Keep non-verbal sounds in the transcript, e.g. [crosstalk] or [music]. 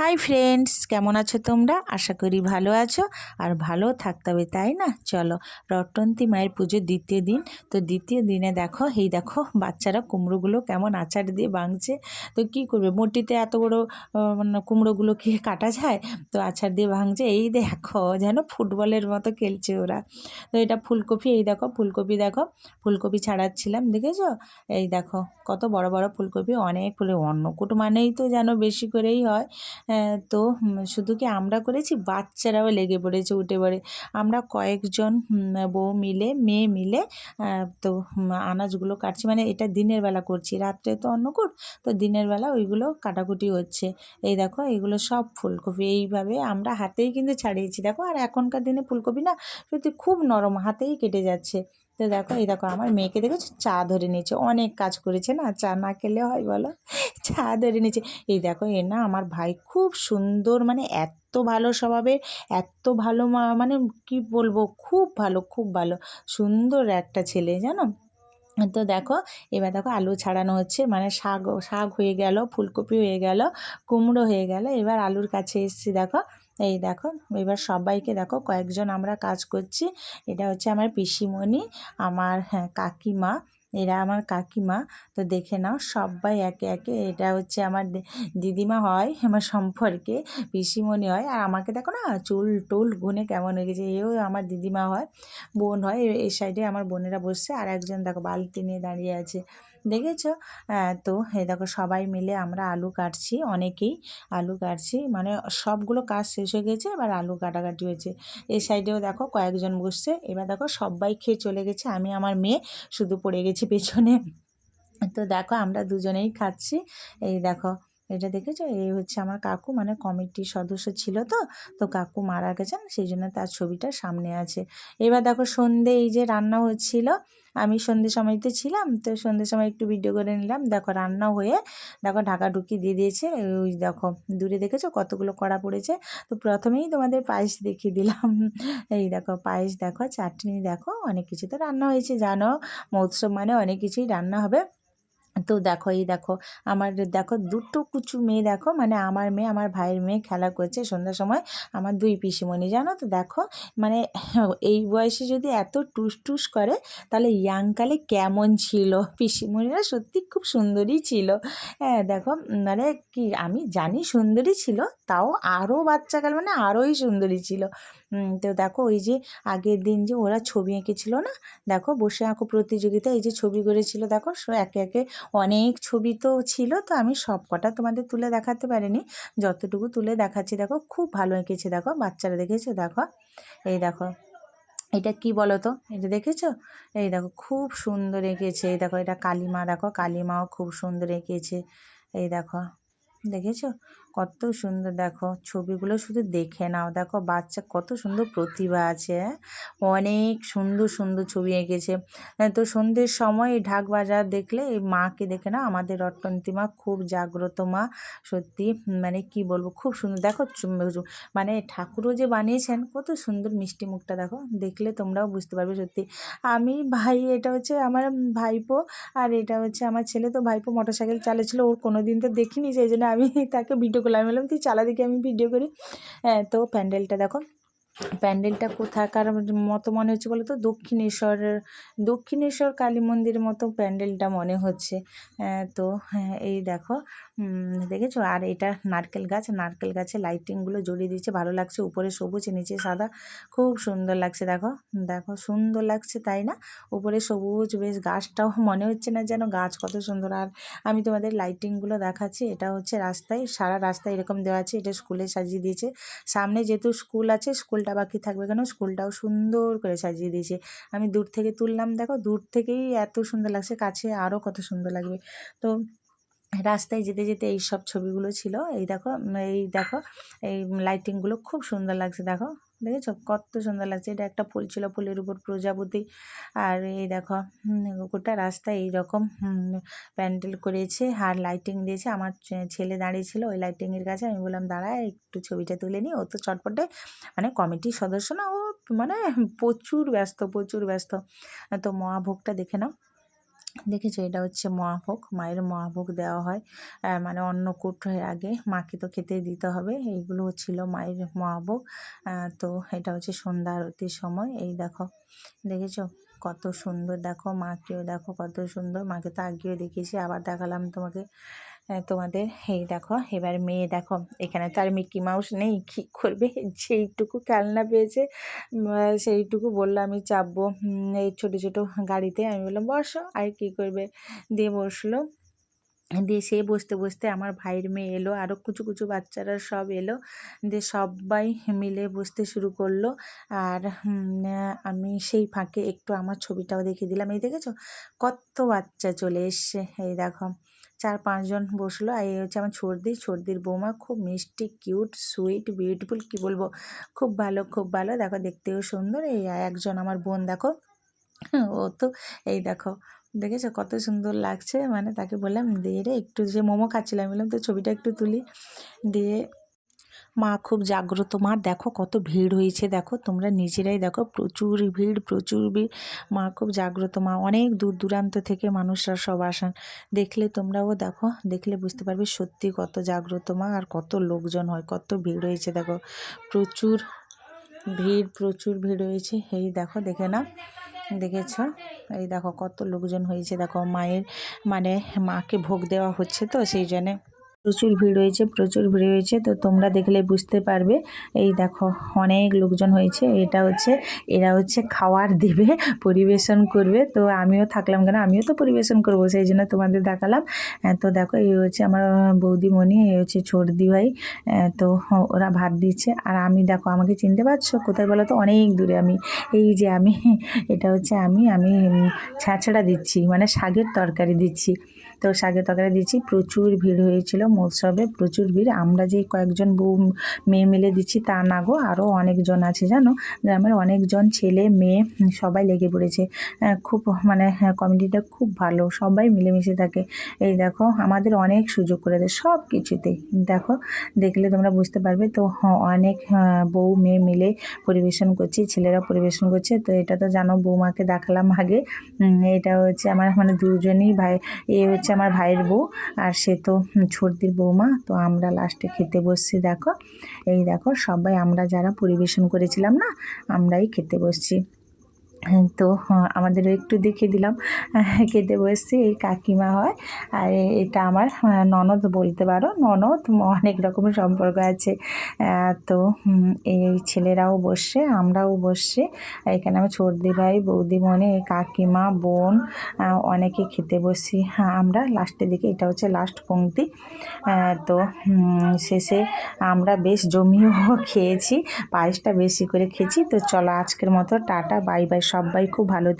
Hi friends কেমন আছো তোমরা? আশা করি ভালো আছো। আর ভালো থাকতে হবে তাই না? চলো, রটন্তী মায়ের পুজোর দ্বিতীয় দিন। তো দ্বিতীয় দিনে দেখো, এই দেখো, বাচ্চারা কুমড়োগুলো কেমন আচার দিয়ে ভাঙছে তো কি করবে? মোটিতে এত বড় মানে কুমড়োগুলো কি কাটা যায়? তো আচার দিয়ে ভাঙছে। এই দেখো, যেন ফুটবলের মতো খেলছে ওরা। তো এটা ফুলকপি, এই দেখো, ফুলকপি দেখো। ফুলকপি ছাড়াচ্ছিলাম, দেখেছ? এই দেখো, কত বড় বড় ফুলকপি, অনেক ফুলে। অন্নকূট মানেই তো যেন বেশি করেই হয়। তো শুধু কি আমরা করেছি? বাচ্চারাও লেগে পড়েছে উঠে পড়ে। আমরা কয়েকজন বউ মিলে, মেয়ে মিলে তো আনাজগুলো কাটছি। মানে এটা দিনের বেলা করছি। রাত্রে তো অন্নকূট, তো দিনের বেলা ওইগুলো কাটাকুটি হচ্ছে। এই দেখো, এগুলো সব ফুলকপি। এইভাবে আমরা হাতেই কিন্তু ছাড়িয়েছি। দেখো, আর এখনকার দিনে ফুলকপি না সত্যি খুব নরম, হাতেই কেটে যাচ্ছে। তো দেখো, এই দেখো, আমার মেয়েকে দেখেছ? চা ধরে নিয়েছে। অনেক কাজ করেছে না? চা না খেলে হয় বলো? চা ধরে নিয়েছে। এই দেখো, এ না আমার ভাই খুব সুন্দর মানে এত ভালো স্বভাবের, এত ভালো মানে কি বলব, খুব ভালো খুব ভালো, সুন্দর একটা ছেলে, জানো? তো দেখো, এবার দেখো আলু ছাড়ানো হচ্ছে মানে শাক শাক হয়ে গেল, ফুলকপি হয়ে গেল, কুমড়ো হয়ে গেল, এবার আলুর কাছে এসছি, দেখো। এই দেখো, এবার সবাইকে দেখো কয়েকজন আমরা কাজ করছি। এটা হচ্ছে আমার পিসিমণি, আমার হ্যাঁ কাকিমা, এরা আমার কাকিমা। তো দেখে নাও, সবাই একে একে, এটা হচ্ছে আমার দিদিমা হয়, আমার সম্পর্কে পিসিমণি হয়। আর আমাকে দেখো না, চুল টুল গুনে কেমন হয়ে গেছে, এও আমার দিদিমা হয়, বোন হয় এই সাইডে আমার বোনেরা বসছে। আর একজন দেখো বালতি নিয়ে দাঁড়িয়ে আছে। দেখেছ? হ্যাঁ, তো এই দেখো সবাই মিলে আমরা আলু কাটছি অনেকেই আলু কাটছি। মানে সবগুলো কাজ শেষ হয়ে গেছে এবার আলু কাটাকাটি হয়েছে। এই সাইডেও দেখো কয়েকজন বসছে এবার দেখো সবাই খেয়ে চলে গেছে। আমি আমার মেয়ে শুধু পড়ে গেছি পেছনে। তো দেখো আমরা দুজনেই খাচ্ছি। এই দেখো এটা দেখেছ? এই হচ্ছে আমার কাকু মানে কমিটির সদস্য ছিল তো তো কাকু মারা গেছেন সেই জন্য তার ছবিটা সামনে আছে। এবার দেখো সন্ধে এই যে রান্না হচ্ছিল আমি সন্ধ্যে সময়তে ছিলাম, তো সন্ধ্যে সময় একটু ভিডিও করে নিলাম। দেখো রান্না হয়ে, দেখো ঢাকা ঢুকি দিয়ে দিয়েছে। ওই দেখো, দূরে দেখেছ কতগুলো কড়া পড়েছে? তো প্রথমেই তোমাদের পায়েস দেখিয়ে দিলাম। এই দেখো, পায়েস দেখো, চাটনি দেখো, অনেক কিছু তো রান্না হয়েছে, জানো। মৎস্য মানে অনেক কিছুই রান্না হবে। তো দেখো, এই দেখো, আমার দেখো দুটো কুচু মেয়ে দেখো মানে আমার মেয়ে, আমার ভাইয়ের মেয়ে খেলা করছে সন্ধ্যার সময়, আমার দুই পিসিমণি, জানো তো দেখো মানে [laughs] এই বয়সে যদি এত টুস টুস করে, তাহলে ইয়াংকালে কেমন ছিল? পিসিমণিরা সত্যি খুব সুন্দরী ছিল। হ্যাঁ দেখো মানে কি, আমি জানি সুন্দরী ছিল, তাও আরও বাচ্চাকাল মানে আরোই সুন্দরী ছিল। তো দেখো, ওই যে আগের দিন যে ওরা ছবি এঁকেছিল না, দেখো, বসে আঁকো প্রতিযোগিতা এই যে ছবি করেছিল, দেখো একে একে অনেক ছবি তো ছিল, তো আমি সব কটা তোমাদের তুলে দেখাতে পারিনি। যতটুকু তুলে দেখাচ্ছি, দেখো, খুব ভালো এঁকেছে, দেখো, বাচ্চারা দেখেছ? দেখো, এই দেখো, এটা কি বলো তো এটা দেখেছ? এই দেখো, খুব সুন্দর এঁকেছে, এই দেখো, এটা কালিমা, দেখো, কালিমাও খুব সুন্দর এঁকেছে, এই দেখো, দেখেছ? কত সুন্দর দেখো। ছবিগুলো শুধু দেখে নাও। দেখো বাচ্চা কত সুন্দর প্রতিভা আছে হ্যাঁ? অনেক সুন্দর সুন্দর ছবি এঁকেছে। হ্যাঁ, তো সন্ধ্যের সময় এই ঢাক বাজার দেখলে এই মাকে দেখে না আমাদের রটন্তী মা খুব জাগ্রত মা সত্যি। মানে কি বলব খুব সুন্দর। দেখো মানে ঠাকুরও যে বানিয়েছেন কত সুন্দর মিষ্টি মুখটা দেখো। দেখলে তোমরাও বুঝতে পারবে সত্যি। আমি ভাই এটা হচ্ছে আমার ভাইপো আর এটা হচ্ছে আমার ছেলে। তো ভাইপো মোটর সাইকেল চালাচ্ছিল ওর কোনো দিন তো দেখিনি সেই জন্য আমি তাকে ভিডিও করলাম। আমি বললাম তুই চালা দিকে আমি ভিডিও করি। হ্যাঁ তো প্যান্ডেলটা দেখো। প্যান্ডেলটা কোথাকার মতো মনে হচ্ছে বলো তো দক্ষিণেশ্বর দক্ষিণেশ্বর কালী মন্দিরের মতো প্যান্ডেলটা মনে হচ্ছে। তো এই দেখো দেখেছ? আর এটা নারকেল গাছ, নারকেল গাছে লাইটিংগুলো জড়িয়ে দিয়েছে, ভালো লাগছে, উপরে সবুজ, নিচে সাদা, খুব সুন্দর লাগছে, দেখো দেখো, সুন্দর লাগছে, তাই না? উপরে সবুজ, বেশ গাছটাও মনে হচ্ছে না যেন, গাছ কত সুন্দর। আর আমি তোমাদের লাইটিংগুলো দেখাচ্ছি, এটা হচ্ছে রাস্তায়, সারা রাস্তায় এরকম দেওয়া আছে, এটা স্কুলে সাজিয়ে দিয়েছে। সামনে যেহেতু স্কুল আছে স্কুলটা বাকি থাকবে কেন? স্কুলটাও সুন্দর করে সাজিয়ে দিয়েছে। আমি দূর থেকে তুললাম, দেখো দূর থেকেই এত সুন্দর লাগছে, কাছে আরও কত সুন্দর লাগবে। তো রাস্তায় যেতে যেতে এই সব ছবিগুলো ছিল, এই দেখো এই দেখো, এই লাইটিংগুলো খুব সুন্দর লাগছে, দেখো। দেখেছ? কত সুন্দর লাগছে। এটা একটা ফুল ছিল, ফুলের উপর প্রজাপতি। আর এই দেখো গোটা রাস্তায় এইরকম প্যান্ডেল করেছে আর লাইটিং দিয়েছে। আমার ছেলে দাঁড়িয়ে ছিল ওই লাইটিংয়ের কাছে। আমি বললাম, দাঁড়া, একটু ছবিটা তুলে নিই ও তো চটপটে মানে কমিটির সদস্য না, ও মানে প্রচুর ব্যস্ত প্রচুর ব্যস্ত। তো মহাভোগটা দেখে নাও। দেখেছ এটা হচ্ছে মহাভোগ, মায়ের মহাভোগ দেওয়া হয়। মানে অন্নকূট আগে মাকে তো খেতে দিতে হবে, এইগুলো ছিল মায়ের মহাভোগ। তো এটা হচ্ছে সন্ধ্যা আরতির সময়, এই দেখো, দেখেছ? কত সুন্দর, দেখো মাকেও দেখো কত সুন্দর, মাকে তো আগেও দেখিয়েছি, আবার দেখালাম তোমাকে। তোমাদের, এই দেখো, এবার মেয়ে দেখো, এখানে তো আর মিকি মাউস নেই, কী করবে? যেইটুকু খেলনা পেয়েছে সেইটুকু বলল, আমি চাপবো এই ছোটো ছোটো গাড়িতে। আমি বললাম, বসো, আর কী করবে? দিয়ে বসল। দিয়ে সে বসতে বসতে আমার ভাইয়ের মেয়ে এলো আরও কুচু কুচু বাচ্চারা সব এলো। দিয়ে সবাই মিলে বসতে শুরু করল। আর আমি সেই ফাঁকে একটু আমার ছবিটাও দেখিয়ে দিলাম। এই দেখেছ? কত বাচ্চা চলে এসছে, এই দেখো। চার পাঁচজন বসল। আর এই হচ্ছে আমার ছর্দি। ছর্দির বৌমা খুব মিষ্টি, কিউট, সুইট, বিউটিফুল, কি বলব? খুব ভালো খুব ভালো। দেখো, দেখতেও সুন্দর। এই একজন আমার বোন, দেখো। ও তো, এই দেখো। দেখেছ? কত সুন্দর লাগছে। মানে তাকে বললাম দিয়ে রে, একটু যে মোমো খাচ্ছিলাম। বললাম তো ছবিটা একটু তুলি। দিয়ে মা খুব জাগ্রত। মা, দেখো কত ভিড় হয়েছে, দেখো তোমরা নিজেরাই দেখো, প্রচুর ভিড় প্রচুর ভিড়। মা খুব জাগ্রত। মা, অনেক দূর দূরান্ত থেকে মানুষরা সব আসেন। দেখলে তোমরাও দেখো, দেখলে বুঝতে পারবে সত্যি কত জাগ্রত মা আর কত লোকজন হয়, কত ভিড় হয়েছে, দেখো। প্রচুর ভিড় প্রচুর ভিড় হয়েছে। এই দেখো, দেখে না দেখেছ? এই দেখো কত লোকজন হয়েছে, দেখো মায়ের মানে মাকে ভোগ দেওয়া হচ্ছে তো সেই জন্যে। প্রচুর ভিড় হয়েছে প্রচুর ভিড় হয়েছে তো তোমরা দেখলে বুঝতে পারবে, এই দেখো অনেক লোকজন হয়েছে। এটা হচ্ছে, এরা হচ্ছে খাওয়ার দেবে, পরিবেশন করবে। তো আমিও থাকলাম কেন? আমিও তো পরিবেশন করব, সেই জন্য তোমাদের দেখালাম। তো দেখো, এই হচ্ছে আমার বৌদিমণি, এই হচ্ছে ছোটদি ভাই। তো ওরা ভাত দিচ্ছে। আর আমি দেখো, আমাকে চিনতে পারছ? কোথায় বলো তো? অনেক দূরে আমি, এই যে আমি, এটা হচ্ছে আমি আমি ছাঁচড়া দিচ্ছি মানে শাগের তরকারি দিচ্ছি। তো শাগের তরকারি দিচ্ছি, প্রচুর ভিড় হয়েছিল। মৎসবে প্রচুর ভিড়। আমরা যে কয়েকজন বউ, মেয়ে মিলে দিচ্ছি তা না গো আরও অনেকজন আছে জানো? গ্রামের অনেকজন ছেলে, মেয়ে, সবাই লেগে পড়েছে। খুব মানে কমিটিটা খুব ভালো, সবাই মিলেমিশে থাকে। এই দেখো, আমাদের অনেক সুযোগ করে দেয় সব কিছুতেই দেখো, দেখলে তোমরা বুঝতে পারবে তো অনেক বউ, মেয়ে মিলে পরিবেশন করছি, ছেলেরা পরিবেশন করছে। তো এটা তো জানো, বৌমাকে দেখালাম আগে। এটা হচ্ছে আমার মানে দুজনই ভাই, এ হচ্ছে আমার ভাইয়ের বউ, আর সে তো ছর্দির বৌমা, তো আমরা লাস্টে খেতে বসছি, দেখো। এই দেখো, সবাই আমরা যারা পরিবেশন করেছিলাম না, আমরাই খেতে বসছি। তো হ্যাঁ, আমাদেরও একটু দেখিয়ে দিলাম। খেতে বসছি এই কাকিমা হয়। আর এটা আমার ননদ বলতে পারো। ননদ অনেক রকমের সম্পর্ক আছে। তো এই ছেলেরাও বসছে আমরাও বসছি। এখানে আমার ছর্দি ভাই বৌদিমণি কাকিমা বোন অনেকে খেতে বসছি। হ্যাঁ আমরা লাস্টের দিকে এটা হচ্ছে লাস্ট আহ, তো শেষে আমরা বেশ জমিও [laughs] খেয়েছি পায়েসটা বেশি করে খেয়েছি। তো চলো আজকের মতো টাটা বাই বাই সবাই খুব ভালো।